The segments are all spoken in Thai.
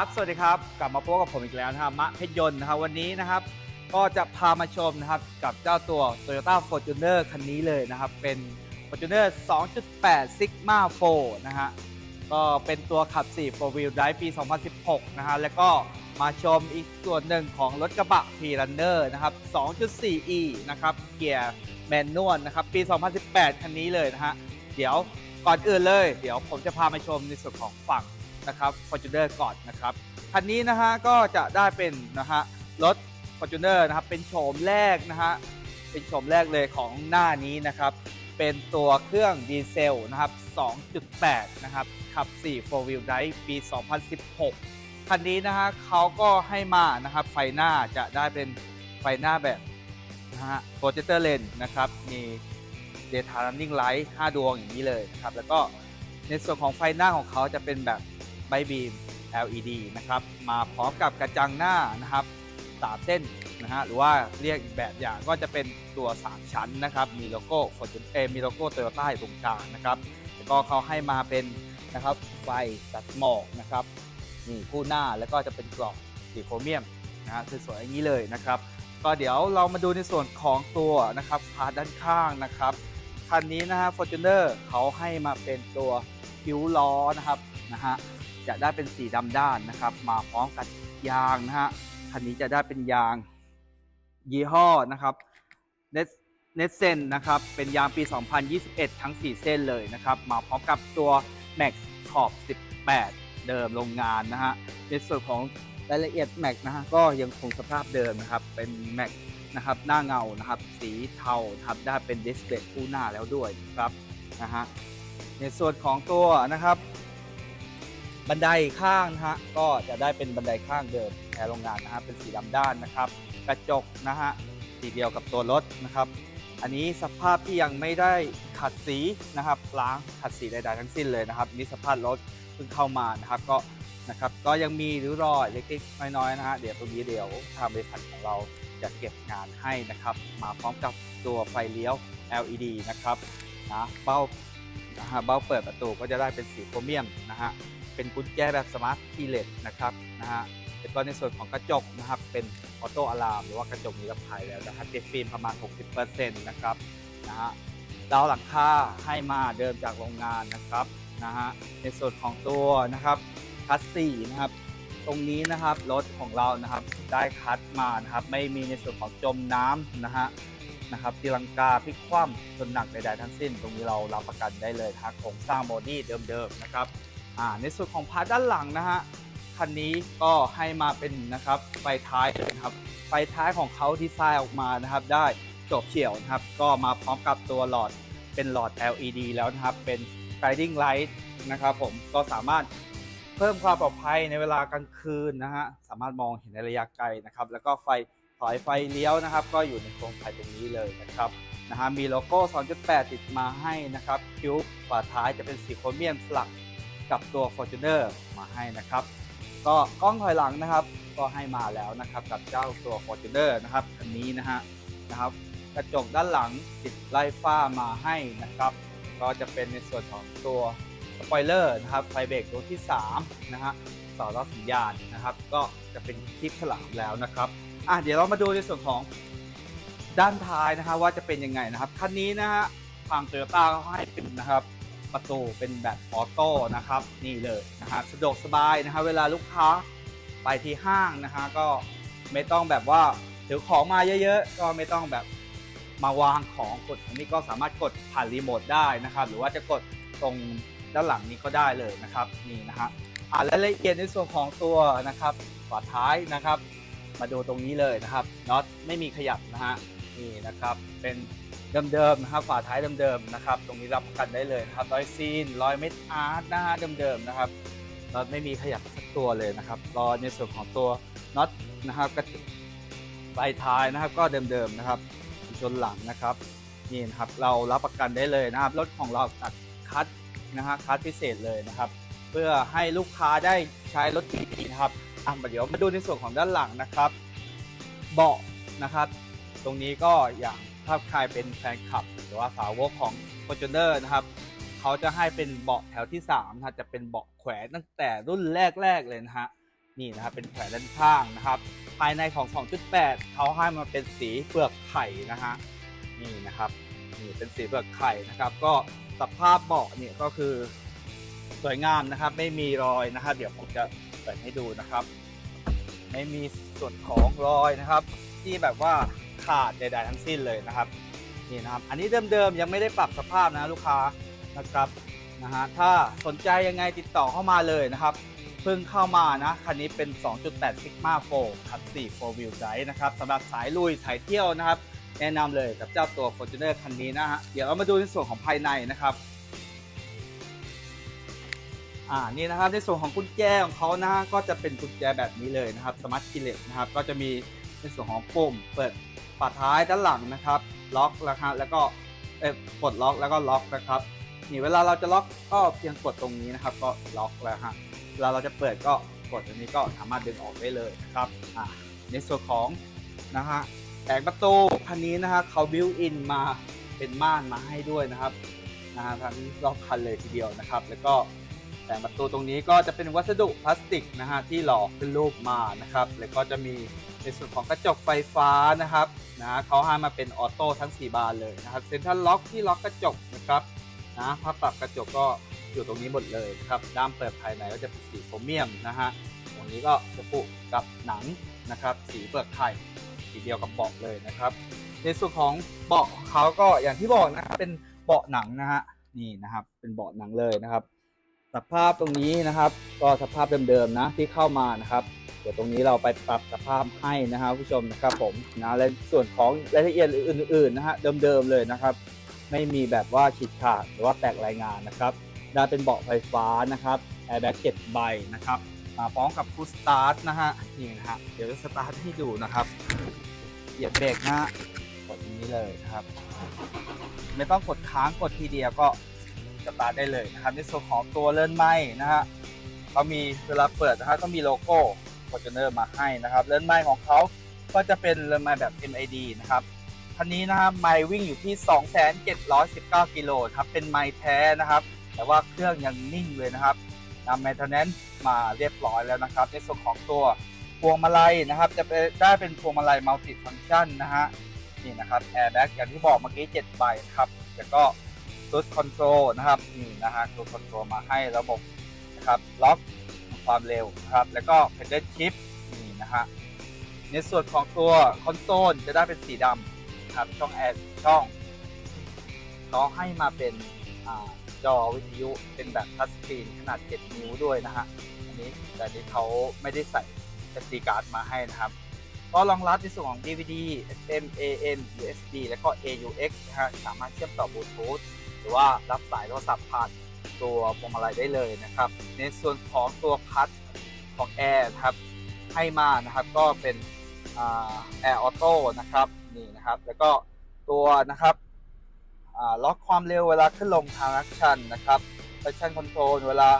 ับสวัสดีครับ กลับมาพบกับผมอีกแล้วนะครับมะเพชรยนต์นะครับวันนี้นะครับ ก็จะพามาชมนะครับกับเจ้าตัว Toyota Fortuner คันนี้เลยนะครับ เป็น Fortuner 2.8 Sigma 4นะฮะก็เป็นตัวขับ 4 4 wheel drive ปี 2016 นะฮะแล้วก็มาชมอีกส่วนหนึ่งของรถกระบะ P-Runner นะครับ 2.4e นะครับ เกียร์แมนนวลนะครับ ปี 2018 คันนี้เลยนะฮะ เดี๋ยวก่อนอื่นเลย เดี๋ยวผมจะพามาชมในส่วนของฝั่ง นะครับ Fortuner ก่อนนะครับคันนี้นะฮะก็จะได้เป็นนะฮะรถ Fortuner นะครับเป็นโฉมแรกนะฮะเป็นโฉมแรกเลยของหน้านี้นะครับเป็นตัวเครื่องดีเซลนะครับ 2.8 นะครับขับ 4 4 wheel drive ปี 2016 คันนี้นะฮะเขาก็ให้มานะครับไฟหน้าจะได้เป็นไฟหน้าแบบนะฮะ projector lens นนะครับ มี daytime running light 5ดวงอย่างนี้เลยนะครับ แล้วก็ในส่วนของไฟหน้าของเขาจะเป็นแบบ ไบบีม LED นะครับมาพร้อมกับกระจังหน้านะครับ3เส้นนะฮะหรือว่าเรียกอีกแบบอย่างก็จะเป็นตัว 3 ชั้นนะครับ มีโลโก้ Fortune เอมีโลโก้โตโยต้าอยู่ตรงกลางนะครับแล้วก็เขาให้มาเป็นนะครับไฟตัดหมอกนะครับนี่คู่หน้าแล้วก็จะเป็นกล่องสีโครเมียมนะฮะสวยๆอย่างนี้เลยนะครับ ก็เดี๋ยวเรามาดูในส่วนของตัวนะครับพาด้านข้างนะครับคันนี้นะฮะ Fortuner เขาให้มาเป็นตัวคิ้วล้อนะครับนะฮะ จะได้เป็นสีดำด้านนะครับ มาพร้อมกับยางนะฮะคันนี้จะได้เป็นยางยี่ห้อนะครับเนสเนสเซนนะครับเป็นยางปี 2021 ทั้ง 4 เส้นเลยนะครับ มาพร้อมกับตัว Max ขอบ 18 เดิมโรงงานนะฮะในส่วนของรายละเอียด Max นะฮะก็ยังคงสภาพเดิมนะครับ เป็น Max นะครับหน้าเงานะครับ สีเทานะครับได้เป็นดิสเพลย์คู่หน้าแล้วด้วยครับนะฮะในส่วนของตัวนะครับ บันไดข้างนะฮะก็จะได้เป็นบันไดข้างเดิมแทนโรงงานนะฮะเป็นสีดำด้านนะครับ กระจกนะฮะสีเดียวกับตัวรถนะครับ อันนี้สภาพที่ยังไม่ได้ขัดสีนะครับล้างขัดสีใดๆทั้งสิ้นเลยนะครับนี่สภาพรถเพิ่งเข้ามานะครับก็นะครับก็ยังมีริ้วรอยเล็กๆน้อยๆนะฮะเดี๋ยวตรงนี้เดี๋ยวทางบริษัทของเราจะเก็บงานให้นะครับ มาพร้อมกับตัวไฟเลี้ยว LED นะครับนะเบ้านะฮะเบ้าเปิดประตูก็จะได้เป็นสีโครเมียมนะฮะ เป็นกุญแจแบบสมาร์ทคีย์เลสนะครับนะฮะแล้วก็ในส่วนของกระจกนะครับเป็นออโต้อะลามหรือว่ากระจกนิรภัยแล้วนะครับติดฟิล์มประมาณ 60%นะครับนะฮะดาวหลังคาให้มาเดิมจากโรงงานนะครับนะฮะในส่วนของตัวนะครับคัสซี่นะครับตรงนี้นะครับรถของเรานะครับได้คัดมานะครับไม่มีในส่วนของจมน้ำนะฮะนะครับตีลังกาพลิกคว่ำจนหนักใดๆทั้งสิ้น ตรงนี้เรารับประกันได้เลยทั้งโครงสร้างบอดี้เดิมๆนะครับ ในส่วนของพาร์ทด้านหลังนะฮะคันนี้ก็ให้มาเป็นนะครับไฟท้ายนะครับไฟท้ายของเขาดีไซน์ออกมานะครับ ได้จบเฉียวนะครับ ก็มาพร้อมกับตัวหลอดเป็นหลอด LED แล้วนะครับ เป็น guiding light นะครับผมก็สามารถเพิ่มความปลอดภัยในเวลากลางคืนนะฮะสามารถมองเห็นในระยะไกลนะครับ แล้วก็ไฟถอยไฟเลี้ยวนะครับ ก็อยู่ในโครงไฟตรงนี้เลยนะครับนะฮะมีโลโก้ 2.8 ติดมาให้นะครับ คิ้วฝาท้ายจะเป็นสีโครเมียมสลัก กับตัว Fortuner มาให้นะครับ ก็กล้องถอยหลังนะครับ ก็ให้มาแล้วนะครับกับเจ้าตัว Fortuner นะครับคันนี้นะฮะนะครับกระจกด้านหลังติดไล่ฟ้ามาให้นะครับ ก็จะเป็นในส่วนของตัวสปอยเลอร์นะครับไฟเบรกตัวที่3นะฮะสอรับสัญญาณนะครับ ก็จะเป็นคลิปฉลามแล้วนะครับอะเดี๋ยวเรามาดูในส่วนของด้านท้ายนะครับว่าจะเป็นยังไงนะครับคันนี้นะฮะทางโตโยต้าเขาให้เป็นนะครับ ประตูเป็นแบบออโต้นะครับนี่เลยนะฮะสะดวกสบายนะครับเวลาลูกค้าไปที่ห้างนะฮะก็ไม่ต้องแบบว่าถือของมาเยอะๆ ก็ไม่ต้องแบบมาวางของกดอันนี้ก็สามารถกดผ่านรีโมทได้นะครับ หรือว่าจะกดตรงด้านหลังนี้ก็ได้เลยนะครับนี่นะฮะอ่ารายละเอียดในส่วนของตัวนะครับฝาท้ายนะครับ มาดูตรงนี้เลยนะครับน็อตไม่มีขยับนะฮะนี่นะครับเป็น เดิมๆนะครับฝาท้ายเดิมๆนะครับ ตรงนี้รับประกันได้เลยนะครับรอยซีนรอยเม็ดอาร์ตนะฮะเดิมๆนะครับน็อตไม่มีขยับสักตัวเลยนะครับรอในส่วนของตัวน็อตนะครับกระจุกปลายท้ายนะครับ ก็เดิมๆนะครับชนหลังนะครับนี่นะครับเรารับประกันได้เลยนะครับรถของเราตัดคัดนะฮะคัสพิเศษเลยนะครับ เพื่อให้ลูกค้าได้ใช้รถดีๆนะครับอะเดี๋ยวมาดูในส่วนของด้านหลังนะครับ เบาะนะครับ ตรงนี้ก็อย่าง ถ้าใครเป็นแฟนคลับ หรือว่าสาวกของ Fortuner นะครับเขาจะให้เป็นเบาะแถวที่3นะฮะจะเป็นเบาะแขวนตั้งแต่รุ่นแรกๆเลยนะฮะนี่นะครับเป็นแผงด้านข้างนะครับ ภายในของ 2.8 เขาให้มาเป็นสีเปลือกไข่นะฮะนี่นะครับนี่เป็นสีเปลือกไข่นะครับ ก็สภาพเบาะเนี่ยก็คือสวยงามนะครับ ไม่มีรอยนะครับ เดี๋ยวผมจะเปิดให้ดูนะครับ ไม่มีส่วนของรอยนะครับ ที่แบบว่า ขาดใดๆทั้งสิ้นเลยนะครับนี่นะครับ อันนี้เดิมๆยังไม่ได้ปรับสภาพนะลูกค้านะครับนะฮะถ้าสนใจยังไงติดต่อเข้ามาเลยนะครับเพิ่งเข้ามานะคันนี้เป็น 2.8 Sigma 4คัน4 4 wheel drive นะครับสำหรับสายลุยสายเที่ยวนะครับ แนะนำเลยกับเจ้าตัว Fortuner คันนี้นะฮะเดี๋ยวเรามาดูในส่วนของภายในนะครับอ่านี่นะครับในส่วนของกุญแจของเขานะฮะก็จะเป็นกุญแจแบบนี้เลยนะครับสมาร์ทคีเลสนะครับ ก็จะมีในส่วนของปุ่มเปิด ฝาท้ายด้านหลังนะครับ ล็อกแล้วครับแล้วก็เอ่อกดล็อกแล้วก็ล็อกนะครับนี่เวลาเราจะล็อกก็เพียงกดตรงนี้นะครับ ก็ล็อกแล้วฮะเวลาเราจะเปิดก็กดตรงนี้ก็สามารถดึงออกได้เลยนะครับอ่าในส่วนของนะฮะแผงประตูคันนี้นะฮะเขาบิวอินมาเป็นม่านมาให้ด้วยนะครับนะฮะทั้งรอบคันเลยทีเดียวนะครับ แล้วก็แต่ประตูตรงนี้ก็จะเป็นวัสดุพลาสติกนะฮะที่หล่อขึ้นรูปมานะครับ แล้วก็จะมี ในส่วนของกระจกไฟฟ้านะครับนะเขาให้มาเป็นออโต้ทั้ง 4 บานเลยนะครับเซ็นทรัลล็อกที่ล็อกกระจกนะครับนะภาพปรับกระจกก็อยู่ตรงนี้หมดเลยนะครับด้ามเปิดภายในก็จะเป็นสีโครเมียมนะฮะตรงนี้ก็จะปุกับหนังนะครับ สีเปลือกไข่สีเดียวกับเบาะเลยนะครับ ในส่วนของเบาะเขาก็อย่างที่บอกนะครับเป็นเบาะหนังนะฮะนี่นะครับเป็นเบาะหนังเลยนะครับ สภาพตรงนี้นะครับ ก็สภาพเดิมๆนะที่เข้ามานะครับ เดี๋ยวตรงนี้เราไปปรับสภาพให้นะครับผู้ชมนะครับผมนะและส่วนของรายละเอียดอื่นๆนะฮะเดิมๆเลยนะครับ ไม่มีแบบว่าฉีดขาดหรือว่าแตกรายงานนะครับได้เป็นเบาะไฟฟ้านะครับแอร์แบ็กเจ็ดใบนะครับมาพร้อมกับฟูสตาร์ทนะฮะนี่นะฮะเดี๋ยวจะสตาร์ทให้ดูนะครับเหยียบเบรกนะฮะกดตรงนี้เลยนะครับ ไม่ต้องกดค้างกดทีเดียวก็สตาร์ทได้เลยนะครับในส่วนของตัวเลื่อนไม้นะฮะเขามีเวลาเปิดนะฮะก็มีโลโก้ Fortuner มาให้นะครับเลนไม้ของเขาก็จะเป็นเลนไม้แบบ MID นะครับคันนี้นะครับไม้วิ่งอยู่ที่ 2,719 กิโลครับเป็นไม้แท้นะครับ แต่ว่าเครื่องยังนิ่งเลยนะครับนำ maintenance มาเรียบร้อยแล้วนะครับ ในส่วนของตัวพวงมาลัยนะครับ จะได้เป็นพวงมาลัย multi function นะฮะนี่นะครับ airbag อย่างที่บอกเมื่อกี้7ใบครับแล้วก็ค r ู i คอนโทรลนะครับนี่นะฮะค r ู i คอนโทรลมาให้ระบบนะครับล็อก ความเร็วครับ แล้วก็ pedal shift นี่นะฮะ ในส่วนของตัวคอนโซลจะได้เป็นสีดำครับ ช่องแอร์ช่องเขาให้มาเป็นอจอวิทยุ เป็นแบบทัชสกรีนขนาด 7 นิ้วด้วยนะฮะ อันนี้แต่นี้เขาไม่ได้ใส่ SD card มาให้นะครับก็รองรับในส่วนของ DVD FM AM USB แล้วก็ AUX นะฮะ สามารถเชื่อมต่อบลูทูธหรือว่ารับสายโทรศัพท์ผ่าน ตัวพวงมาลัยได้เลยนะครับ ในส่วนของตัวพัดของแอร์นะครับให้มานะครับก็เป็นแอร์ออโต้นะครับนี่นะครับ แล้วก็ตัวนะครับล็อกความเร็วเวลาขึ้นลงทางแอคชั่นนะครับ traction control เวลา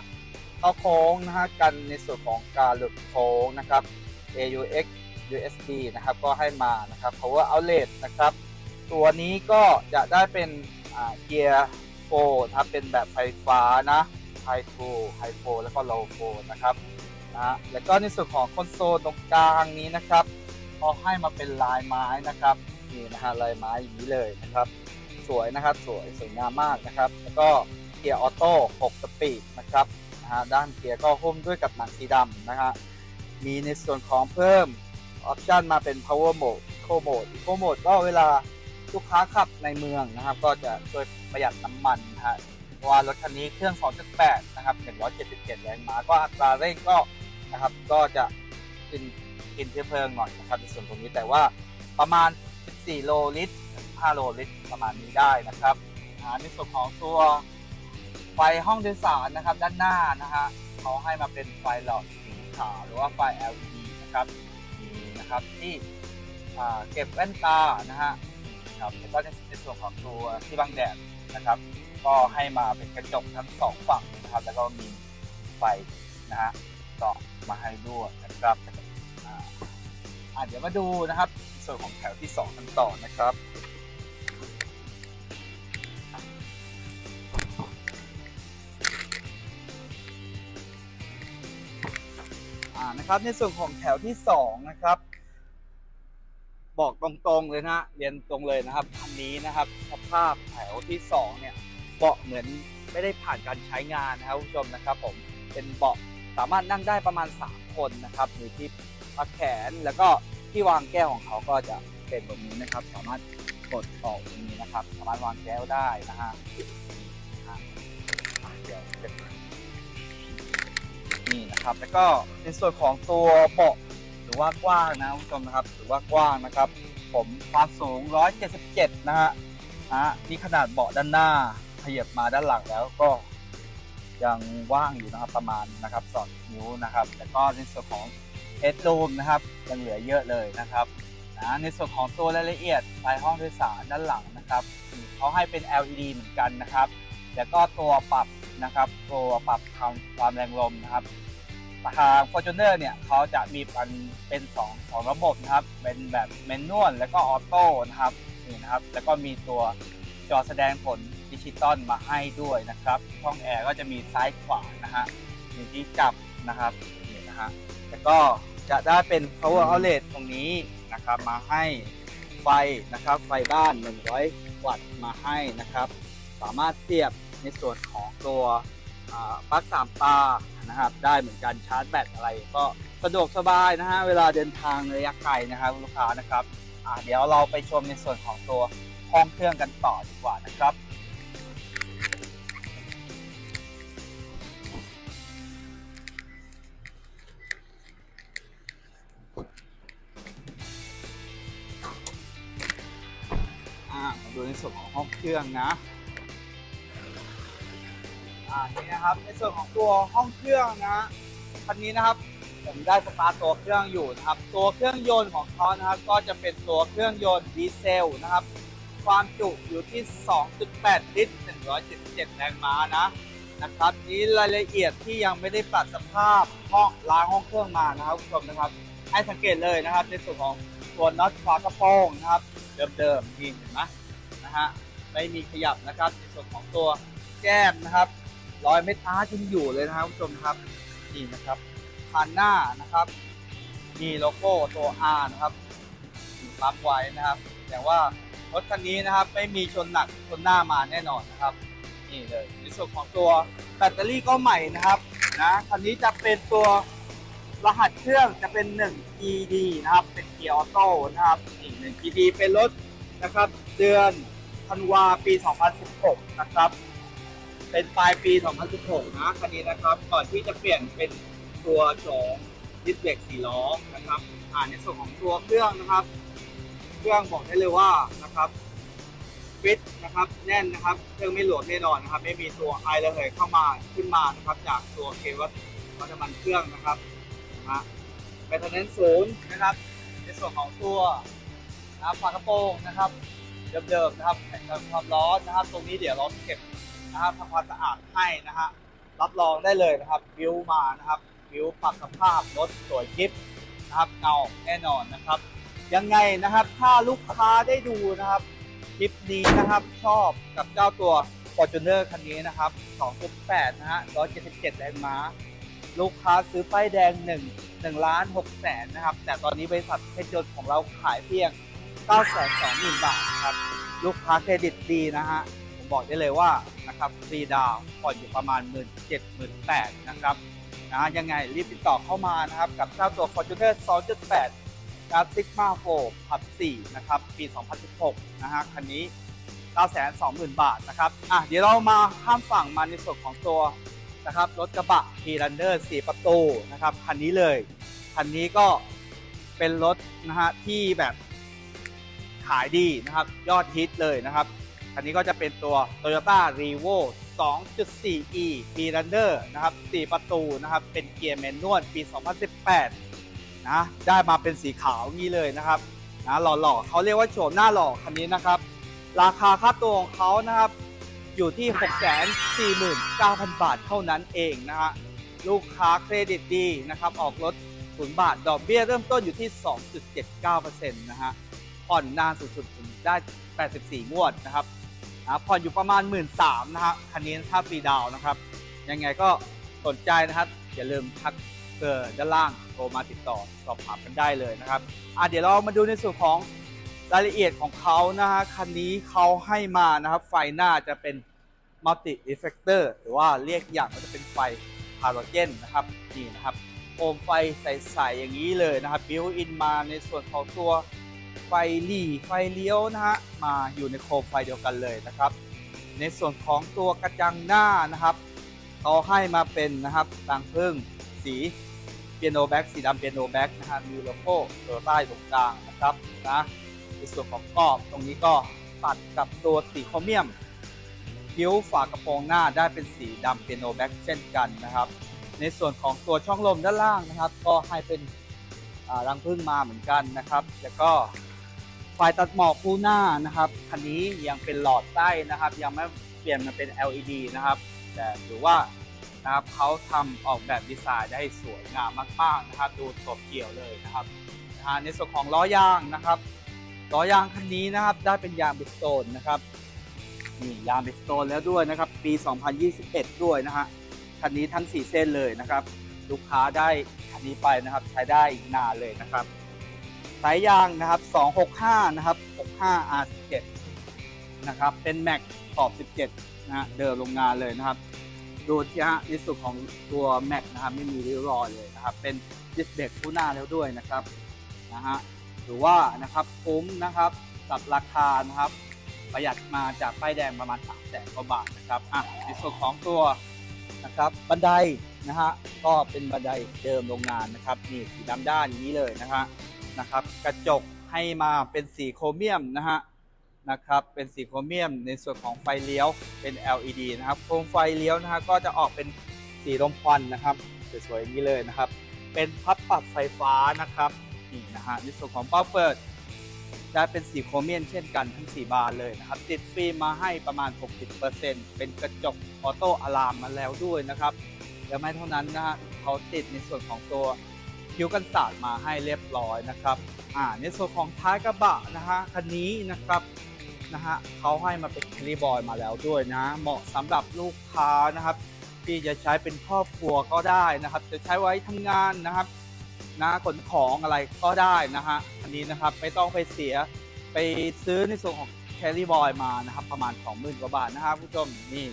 เข้าโค้งนะฮะกันในส่วนของการหลุดโค้งนะครับ AUX USB นะครับก็ให้มานะครับ power outlet นะครับ ตัวนี้ก็จะได้เป็นเกียร์ โฟนะครับเป็นแบบไฟฟ้านะไฮโฟไฮโฟแล้วก็โลโฟนะครับนะแล้วก็ในส่วนของคอนโซลตรงกลางนี้นะครับพอให้มาเป็นลายไม้นะครับนี่นะฮะลายไม้อย่างนี้เลยนะครับ สวยนะครับสวยสวยงามมากนะครับ แล้วก็เกียร์ออโต้6สปีดนะครับนะฮะด้านเกียร์ก็หุ้มด้วยกับหนังสีดำนะฮะมีในส่วนของเพิ่มออปชันมาเป็น power mode eco mode eco mode ก็เวลา ลูกค้าขับในเมืองนะครับ ก็จะช่วยประหยัดน้ำมันนะฮะเพราะว่ารถคันนี้เครื่อง 2.8 นะครับ 177 แรงม้าก็อัตราเร่งก็นะครับ ก็จะกินกินเชื้อเพลิงหน่อยนะครับในส่วนตรงนี้แต่ว่าประมาณ 14 โลลิตร5โลลิตรประมาณนี้ได้นะครับในส่วนของตัวไฟห้องโดยสารนะครับ ด้านหน้านะฮะเขาให้มาเป็นไฟหลอดสีขาวหรือว่าไฟ LED นะครับนี่นะครับที่เก็บแว่นตานะฮะ ครับแล้วก็ในส่วนของตัวที่บังแดดนะครับ ก็ให้มาเป็นกระจกทั้งสองฝั่งนะครับ แล้วก็มีไฟนะฮะส่อมาให้ด้วยนะครับอ่าเดี๋ยวมาดูนะครับ ส่วนของแถวที่2กันต่อนะครับนะครับในส่วนของแถวที่สองนะครับ บอกตรงๆเลยนะเรียนตรงเลยนะครับคันนี้นะครับสภาพแถวที่สองเนี่ยเบาะเหมือนไม่ได้ผ่านการใช้งานนะครับคุณผู้ชมนะครับ ผมเป็นเบาะสามารถนั่งได้ประมาณ 3 คนนะครับมีที่พักแขนแล้วก็ที่วางแก้วของเขาก็จะเป็นแบบนี้นะครับ สามารถกดออกตรงนี้นะครับ สามารถวางแก้วได้นะฮะเดี๋ยวเก็บนี่นะครับ แล้วก็ในส่วนของตัวเบาะ หรือว่ากว้างนะคุณผู้ชมนะครับถือว่ากว้างนะครับ ผมความสูง 177 นะฮะอะนี่ขนาดเบาะด้านหน้าขยับมาด้านหลังแล้วก็ยังว่างอยู่นะครับประมาณนะครับ2นิ้วนะครับแล้วก็ในส่วนของเฮดรูมนะครับยังเหลือเยอะเลยนะครับนะในส่วนของตัวรายละเอียดภายห้องโดยสารด้านหลังนะครับเขาให้เป็น LED เหมือนกันนะครับ แล้วก็ตัวปรับนะครับ ตัวปรับความความแรงลมนะครับ ทาง Fortuner เนี่ยเขาจะมีเป็นเป็นสองสองระบบนะครับ เป็นแบบแมนนวลแล้วก็ออโต้นะครับนี่นะครับ แล้วก็มีตัวจอแสดงผลดิจิตอลมาให้ด้วยนะครับช่องแอร์ก็จะมีซ้ายขวานะฮะมีที่จับนะครับนี่นะฮะแล้วก็จะได้เป็น power outlet ตรงนี้นะครับ มาให้ไฟนะครับ ไฟบ้าน 100 วัตต์มาให้นะครับ สามารถเสียบในส่วนของตัวปลั๊กสามตา นะครับ ได้เหมือนกันชาร์จแบตอะไร ก็สะดวกสบายนะฮะเวลาเดินทางระยะไกลนะครับลูกค้านะครับอ่าเดี๋ยวเราไปชมในส่วนของตัวห้องเครื่องกันต่อดีกว่านะครับมาดูในส่วนของห้องเครื่องนะ อ่านี่นะครับในส่วนของตัวห้องเครื่องนะคันนี้นะครับผมได้สตาร์ทตัวเครื่องอยู่นะครับ ตัวเครื่องยนต์ของเขานะครับ ก็จะเป็นตัวเครื่องยนต์ดีเซลนะครับ ความจุอยู่ที่ 2.8 ลิตร 177 แรงม้านะนะครับ นี้รายละเอียดที่ยังไม่ได้ปรับสภาพห้องล้างห้องเครื่องมานะครับคุณผู้ชมนะครับ ให้สังเกตเลยนะครับ ในส่วนของตัวน็อตฝากระโปรงนะครับ เดิมๆนี่เห็นไหมนะฮะไม่มีขยับนะครับในส่วนของตัวแก้มนะครับ รอยเม็ดอาร์ตยังอยู่เลยนะครับคุณผู้ชมครับนี่นะครับคันหน้านะครับ มีโลโก้ตัว R นะครับรับไว้นะครับ แต่ว่ารถคันนี้นะครับไม่มีชนหนักชนหน้ามาแน่นอนนะครับนี่เลยในส่วนของตัวแบตเตอรี่ก็ใหม่นะครับนะคันนี้จะเป็นตัวรหัสเครื่องจะเป็น1 GD นะครับ เป็นเกียร์ออโต้นะครับนี่1 GD เป็นรถนะครับ เดือนธันวาปี 2016 นะครับ เป็นปลายปี 2016 นะคันนี้นะครับ ก่อนที่จะเปลี่ยนเป็นตัวของดิสเบรกสีล้อนะครับอ่าในส่วนของตัวเครื่องนะครับ เครื่องบอกได้เลยว่านะครับฟิตนะครับแน่นนะครับเครื่องไม่หลวมแน่นอนนะครับ ไม่มีตัวไอระเหยเข้ามาขึ้นมานะครับ จากตัวเควัตวัตมันเครื่องนะครับนะแบตเตอรี่ศูนย์นะครับ ในส่วนของตัวนะครับฝากระโปรงนะครับเดิมๆนะครับแข็งกันความร้อนนะครับ ตรงนี้เดี๋ยวเราเก็บ นะครับทำความสะอาดให้นะฮะรับรองได้เลยนะครับวิวมานะครับวิวปรับสภาพรถสวยกิฟนะครับเงาแน่นอนนะครับ ยังไงนะครับถ้าลูกค้าได้ดูนะครับคลิปนี้นะครับชอบกับเจ้าตัว Fortuner คันนี้นะครับ 2.8 นะฮะ 177 แรงม้า ลูกค้าซื้อป้ายแดง 1 1ล้าน6แสนนะครับ แต่ตอนนี้บริษัทเพชรยนต์ของเราขายเพียง 9 2 0 0 0 0 บาทครับ ลูกค้าเครดิตดีนะฮะ บอกได้เลยว่านะครับฟรีดาวน์ผ่อนอยู่ประมาณ 1 7 0 0 0 0 8นะครับนะยังไงรีบติดต่อเข้ามานะครับกับเจ้าตัว Fortuner 2.8นะครับ Sigma 4พับ4นะครับปี 2016 นะฮะคันนี้ 920,000 บาทนะครับอะเดี๋ยวเรามาข้ามฝั่งมาในส่วนของตัวนะครับรถกระบะ p r u n n e r 4 ประตูนะครับคันนี้เลย คันนี้ก็เป็นรถนะฮะที่แบบขายดีนะครับยอดฮิตเลยนะครับ คันนี้ก็จะเป็นตัว Toyota r e v o 2.4e p r u n n e r นะครับ 4 ประตูนะครับ เป็นเกียร์แมนนวลปี 2018 นะ ได้มาเป็นสีขาวงี้เลยนะครับ นะหล่อๆเขาเรียกว่าโฉมหน้าหล่อคันนี้นะครับ ราคาค่าตัวของเขานะครับ อยู่ที่ 649,000 บาทเท่านั้นเองนะฮะ ลูกค้าเครดิตดีนะครับ ออกรถศูนย์บาท ดอกเบี้ยเริ่มต้นอยู่ที่ 2.79%นะฮะ ผ่อนนานสุดๆถึงได้ 84 งวดนะครับ นะผ่อนอยู่ประมาณ 1 3ื่นนะฮะคันนี้ถ้าฟรีดาวนะครับ ยังไงก็สนใจนะครับ อย่าลืมทักเบอร์ด้านล่างโทรมาติดต่อสอบถามกันได้เลยนะครับอะเดี๋ยวเรามาดูในส่วนของรายละเอียดของเขานะฮะคันนี้เขาให้มานะครับ ไฟหน้าจะเป็นมัลติ e เฟกเตอร์หรือว่าเรียกอย่างก็จะเป็นไฟฮาโลเจนนะครับนี่นะครับโคมไฟใสๆอย่างนี้เลยนะครับบิวอินมาในส่วนของตัว ไฟหลีไฟเลี้ยวนะฮะมาอยู่ในโคมไฟเดียวกันเลยนะครับ ในส่วนของตัวกระจังหน้านะครับเขาให้มาเป็นนะครับรังพึ่งสีเปียโนแบ็กสีดำเปียโนแบ็กนะฮะมีโลโก้ตัวใต้ตรงกลางนะครับนะในส่วนของกรอบตรงนี้ก็ตัดกับตัวสีโครเมียมคิ้วฝากระโปรงหน้าได้เป็นสีดำเปียโนแบ็กเช่นกันนะครับ ในส่วนของตัวช่องลมด้านล่างนะครับ ก็ให้เป็น รังพึ่งมาเหมือนกันนะครับ แล้วก็ไฟตัดหมอกคู่หน้านะครับคันนี้ยังเป็นหลอดใต้นะครับ ยังไม่เปลี่ยนมาเป็น LED นะครับ แต่ถือว่านะครับเขาทำออกแบบดีไซน์ได้สวยงามมากๆนะครับ ดูสดเกี่ยวเลยนะครับนะฮะในส่วนของล้อยางนะครับล้อยางคันนี้นะครับได้เป็นยางบิสโตนนะครับนี่ยางบิสโตนแล้วด้วยนะครับ ปี 2021 ด้วยนะฮะคันนี้ทั้ง 4 เส้นเลยนะครับ ลูกค้าได้คันนี้ไปนะครับ ใช้ได้อีกนานเลยนะครับสายยางนะครับ 265 นะครับ 65 R17 นะครับ เป็นแม็กขอบ 17 นะฮะเดิมโรงงานเลยนะครับ ดูที่ฮะในส่วนของตัวแม็กนะครับ ไม่มีริ้วรอยเลยนะครับ เป็นดิสเบรกคู่หน้าแล้วด้วยนะครับนะฮะหรือว่านะครับคุ้มนะครับกับราคานะครับ ประหยัดมาจากป้ายแดงประมาณ3แสนกว่าบาทนะครับอะในส่วนของตัวนะครับบันได นะฮะก็เป็นบันไดเดิมโรงงานนะครับนี่สีดำด้านอย่างนี้เลยนะฮะนะครับ กระจกให้มาเป็นสีโครเมียมนะฮะนะครับเป็นสีโครเมียมในส่วนของไฟเลี้ยวเป็น LED นะครับโคมไฟเลี้ยวนะฮะก็จะออกเป็นสีลมควันนะครับสวยๆอย่างนี้เลยนะครับ เป็นพับปรับไฟฟ้านะครับนี่นะฮะในส่วนของเป้าเปิดได้เป็นสีโครเมียมเช่นกันทั้ง 4 บานเลยนะครับ ติดฟิล์มมาให้ประมาณ 60%เป็นกระจกออโต้อะลามมาแล้วด้วยนะครับ และไม่เท่านั้นนะฮะเขาติดในส่วนของตัวคิ้วกันศาสตร์มาให้เรียบร้อยนะครับอ่าในส่วนของท้ายกระบะนะฮะคันนี้นะครับนะฮะเขาให้มาเป็นแคลิบอยมาแล้วด้วยนะ เหมาะสำหรับลูกค้านะครับ ที่จะใช้เป็นครอบครัวก็ได้นะครับ จะใช้ไว้ทำงานนะครับนะขนของอะไรก็ได้นะฮะอันนี้นะครับไม่ต้องไปเสียไปซื้อในส่วนของแคลิบอยมานะครับ ประมาณ 20,000กว่าบาทนะครับผู้ชมนี่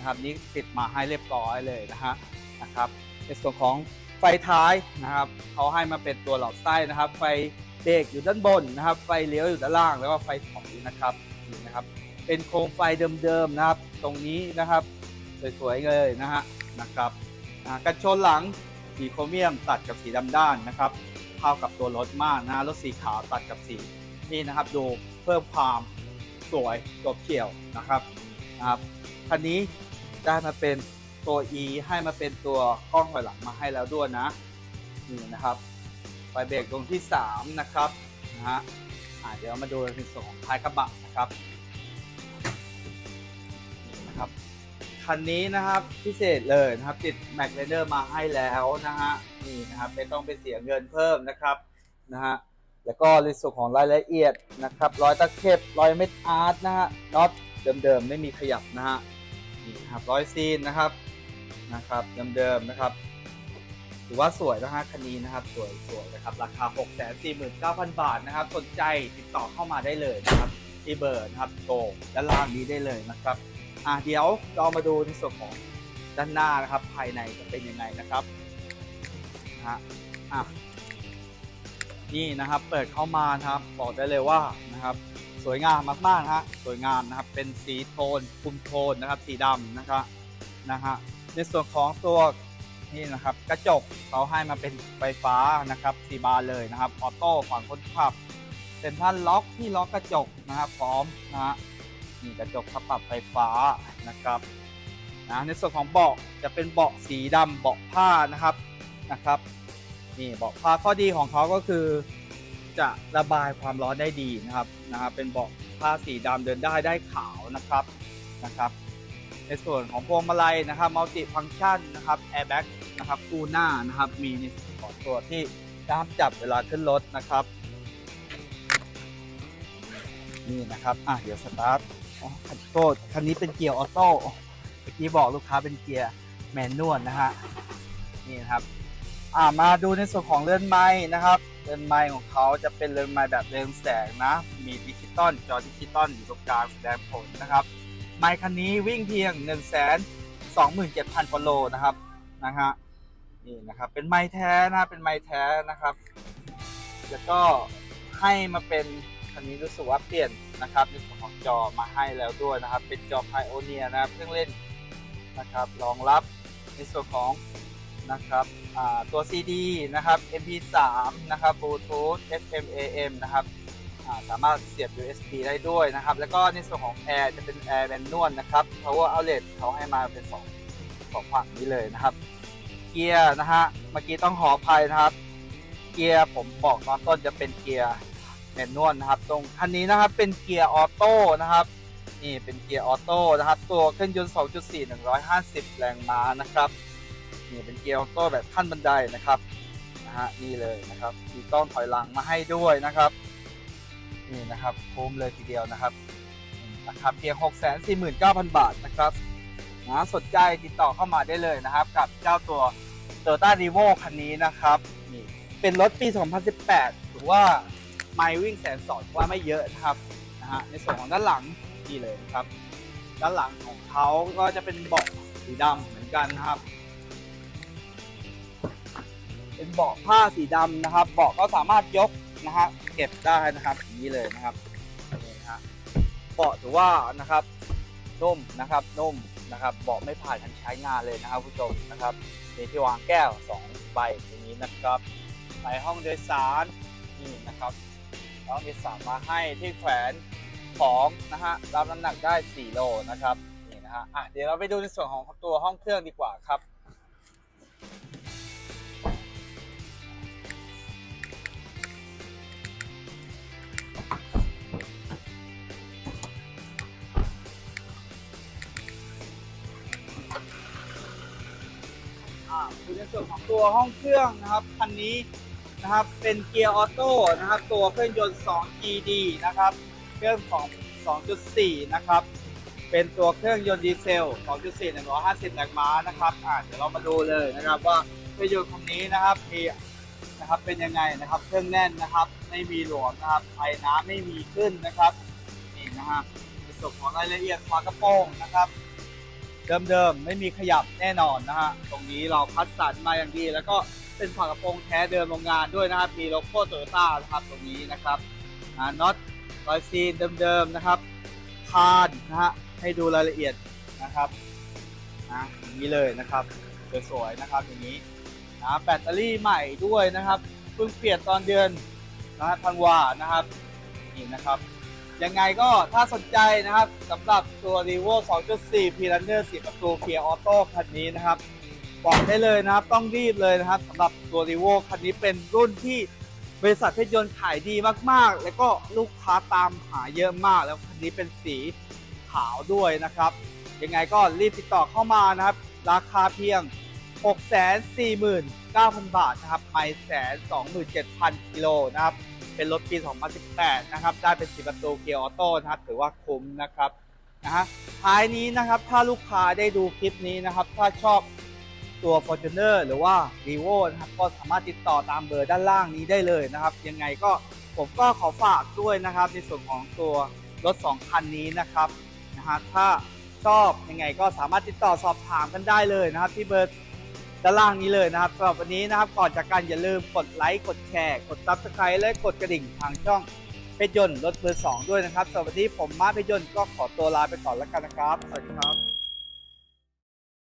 นะครับนี่ติดมาให้เรียบร้อยเลยนะฮะนะครับในส่วนของไฟท้ายนะครับเขาให้มาเป็นตัวหลอดไส้นะครับ ไฟเบรกอยู่ด้านบนนะครับ ไฟเลี้ยวอยู่ด้านล่างแล้วก็ไฟถอยนะครับนี่นะครับ เป็นโคมไฟเดิมๆนะครับ ตรงนี้นะครับสวยๆเลยนะฮะนะครับกันชนหลังสีโครเมียมตัดกับสีดำด้านนะครับเข้ากับตัวรถมากนะรถสีขาวตัดกับสีนี่นะครับ ดูเพิ่มความสวยจบเฉี่ยวนะครับ นะครับคันนี้ได้มาเป็นตัว E ให้มาเป็นตัวกล้องถอยหลังมาให้แล้วด้วยนะนี่นะครับไฟเบรกตรงที่ 3 นะครับนะฮะเดี๋ยวมาดูในส่วนของท้ายกระบะนะครับนี่นะครับ คันนี้นะครับพิเศษเลยนะครับติดแม็กเลเดอร์มาให้แล้วนะฮะนี่นะครับไม่ต้องไปเสียเงินเพิ่มนะครับนะฮะแล้วก็ในส่วนของรายละเอียดนะครับรอยตะเข็บรอยเม็ดอาร์ตนะฮะน็อต เดิมๆไม่มีขยับนะฮะนี่ครับร้อยซีนนะครับนะครับเดิมๆนะครับถือว่าสวยนะฮะคันนี้นะครับสวยสวยนะครับราคา 6 4 9 0 0 0 บาทนะครับ สนใจติดต่อเข้ามาได้เลยนะครับที่เบอร์นะครับโตด้านล่างนี้ได้เลยนะครับอะเดี๋ยวเรามาดูในส่วนของด้านหน้านะครับ ภายในจะเป็นยังไงนะครับนะฮะอะนี่นะครับเปิดเข้ามานะครับ บอกได้เลยว่านะครับ สวยงามมากๆนะฮะสวยงามนะครับเป็นสีโทนคุมโทนนะครับสีดำนะครับนะฮะในส่วนของตัวนี่นะครับกระจกเขาให้มาเป็นไฟฟ้านะครับสีบานเลยนะครับออโต้ฝั่งคนขับเป็นท่านล็อกที่ล็อกกระจกนะครับพร้อมนะฮะนี่กระจกปรับไฟฟ้านะครับนะในส่วนของเบาะจะเป็นเบาะสีดำเบาะผ้านะครับนะครับนี่เบาะผ้าข้อดีของเขาก็คือ จะระบายความร้อนได้ดีนะครับนะครับเป็นเบาะผ้าสีดำเดินได้ได้ขาวนะครับนะครับ ในส่วนของพวงมาลัยนะครับมัลติฟัง c t ชันนะครับแอร์แบ็กนะครับคู่หน้านะครับ มีในส่วนของตัวที่ด้ามจับเวลาขึ้นรถนะครับ นี่นะครับอะเดี๋ยวสตาร์ทอ๋อขัดโทษคันนี้เป็นเกียร์ออโต้เมื่อกี้บอกลูกค้าเป็นเกียร์แมนนวลนะฮะนี่นะครับ อ่ามาดูในส่วนของเรือนไม้นะครับ เรือนไม้ของเขาจะเป็นเรือนไม้แบบเรืองแสงนะ มีดิจิตอลจอดิจิตอลอยู่ตรงกลางแสดงผลนะครับ ไมค์คันนี้วิ่งเพียง 1 2 7 0 0 0กว่าโลนะครับนะฮะนี่นะครับเป็นไม้แท้นะเป็นไม้แท้นะครับ แล้วก็ให้มาเป็นคันนี้รู้สึกว่าเปลี่ยนนะครับในส่วนของจอมาให้แล้วด้วยนะครับ เป็นจอ Pioneer นะครับเครื่องเล่นนะครับรองรับในส่วนของ นะครับตัว CD นะครับ MP3 นะครับ Bluetooth FM AM นะครับสามารถเสียบ USB ได้ด้วยนะครับ แล้วก็ในส่วนของแอร์จะเป็นแอร์แมนนวลนะครับ Power Outlet เขาให้มาเป็นสองสองฝั่งนี้เลยนะครับ เกียร์นะฮะ เมื่อกี้ต้องขออภัยนะครับ เกียร์ผมบอกตอนต้นจะเป็นเกียร์แมนนวลนะครับ ตรงคันนี้นะครับเป็นเกียร์ออโต้นะครับ นี่เป็นเกียร์ออโต้นะครับ ตัวเครื่องยนต์ 2.4 150 แรงม้านะครับ นี่เป็นเกียร์ออโต้แบบขั้นบันไดนะครับนะฮะนี่เลยนะครับมีกล้องถอยหลังมาให้ด้วยนะครับนี่นะครับคุ้มเลยทีเดียวนะครับราคาเพียง 649,000 บาทนะครับนะสนใจติดต่อเข้ามาได้เลยนะครับ กับเจ้าตัว Toyota r e v o คันนี้นะครับนี่เป็นรถปี 2018 ถือว่าไมล์วิ่งแสนสองว่าไม่เยอะนะครับนะฮะในส่วนของด้านหลังนี่เลยนะครับ ด้านหลังของเขาก็จะเป็นเบาะสีดำเหมือนกันนะครับ เป็นเบาะผ้าสีดำนะครับ เบาะก็สามารถยกนะฮะเก็บได้นะครับอย่างนี้เลยนะครับนี่นะฮะเบาะถือว่านะครับนุ่มนะครับนุ่มนะครับเบาะไม่ผ่านการใช้งานเลยนะครับผู้ชมนะครับมีที่วางแก้ว2ใบอย่างนี้นะครับในห้องโดยสารนี่นะครับห้องโดยสารมาให้ที่แขวนของนะฮะรับน้ำหนักได้ 4 โลนะครับนี่นะฮะอะเดี๋ยวเราไปดูในส่วนของตัวห้องเครื่องดีกว่าครับ ในส่วนของตัวห้องเครื่องนะครับคันนี้นะครับเป็นเกียร์ออโต้นะครับตัวเครื่องยนต์ 2GD นะครับเครื่องของ 2.4 นะครับเป็นตัวเครื่องยนต์ดีเซล 2.4 150แรงม้านะครับอ่าเดี๋ยวเรามาดูเลยนะครับว่าเครื่องยนต์คันนี้นะครับมีนะครับเป็นยังไงนะครับเครื่องแน่นนะครับไม่มีหลวมนะครับไอน้ำไม่มีขึ้นนะครับนี่นะฮะในส่วนของรายละเอียดฝากระโปรงนะครับ เดิมๆ ไม่มีขยับแน่นอนนะฮะ ตรงนี้เราคัดสรรมาอย่างดี แล้วก็เป็นฝากระโปรงแท้เดิมโรงงานด้วยนะครับ มีโลโก้โตโยต้านะครับตรงนี้นะครับน็อตรอยซีนเดิมๆนะครับคานนะฮะ ให้ดูรายละเอียดนะครับนะอย่างนี้เลยนะครับสวยๆนะครับอย่างนี้นะแบตเตอรี่ใหม่ด้วยนะครับเพิ่งเปลี่ยนตอนเดือนนะฮะธันวานะครับนี่นะครับ ยังไงก็ถ้าสนใจนะครับสำหรับตัว r e v o 2.4 p r u n n e r 4 ประตูเกียร์ออโต้คันนี้นะครับ บอกได้เลยนะครับต้องรีบเลยนะครับสำหรับตัว r e v o คันนี้เป็นรุ่นที่บริษัทเพชรยนต์ขายดีมากๆ แล้วก็ลูกค้าตามหาเยอะมาก แล้วคันนี้เป็นสีขาวด้วยนะครับ ยังไงก็รีบติดต่อเข้ามานะครับ ราคาเพียง 649,000 บาทนะครับไม่แสน27,000กิโลนะครับ เป็นรถปี 2018 นะครับ ได้เป็นสีประตูเกียร์ออโต้นะครับ ถือว่าคุ้มนะครับนะฮะท้ายนี้นะครับถ้าลูกค้าได้ดูคลิปนี้นะครับ ถ้าชอบตัว Fortuner หรือว่า r e v o นะครับก็สามารถติดต่อตามเบอร์ด้านล่างนี้ได้เลยนะครับ ยังไงก็ผมก็ขอฝากด้วยนะครับ ในส่วนของตัวรถ 2 คันนี้นะครับนะฮะถ้าชอบยังไงก็สามารถติดต่อสอบถามกันได้เลยนะครับที่เบอร์ ด้านล่างนี้เลยนะครับสำหรับวันนี้นะครับก่อนจากกันอย่าลืมกดไลค์กดแชร์กดซับสไครต์และกดกระดิ่งทางช่องเพชรยนต์รถเบอร์2ด้วยนะครับสำหรับวันนี้ผมมาร์คเพชรยนต์ก็ขอตัวลาไปก่อนแล้วกันนะครับ สวัสดีครับ